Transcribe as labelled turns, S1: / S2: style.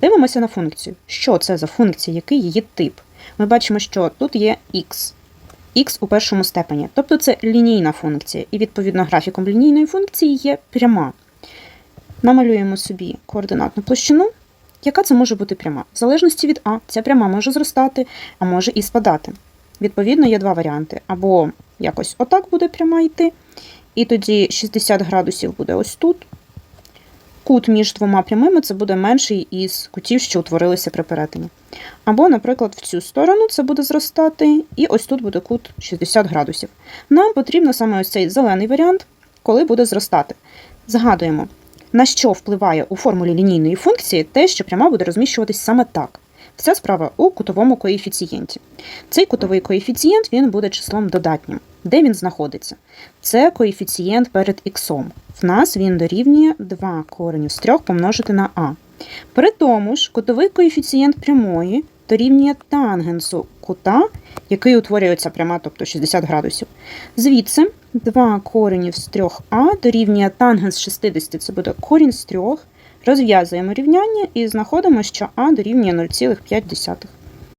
S1: Дивимося на функцію. Що це за функція, який її тип? Ми бачимо, що тут є x. x у першому степені, тобто це лінійна функція, і відповідно графіком лінійної функції є пряма. Намалюємо собі координатну площину. Яка це може бути пряма? В залежності від А, ця пряма може зростати, а може і спадати. Відповідно, є два варіанти. Або якось отак буде пряма йти, і тоді 60 градусів буде ось тут. Кут між двома прямими це буде менший із кутів, що утворилися при перетині. Або, наприклад, в цю сторону це буде зростати, і ось тут буде кут 60 градусів. Нам потрібно саме ось цей зелений варіант, коли буде зростати. Згадуємо, на що впливає у формулі лінійної функції те, що пряма буде розміщуватись саме так. Вся справа у кутовому коефіцієнті. Цей кутовий коефіцієнт він буде числом додатнім. Де він знаходиться? Це коефіцієнт перед х. В нас він дорівнює 2 коренів з 3 помножити на а. При тому ж кутовий коефіцієнт прямої дорівнює тангенсу кута, який утворює ця пряма, тобто 60 градусів. Звідси 2 коренів з 3а дорівнює тангенс 60, це буде корінь з 3. Розв'язуємо рівняння і знаходимо, що а дорівнює 0,5.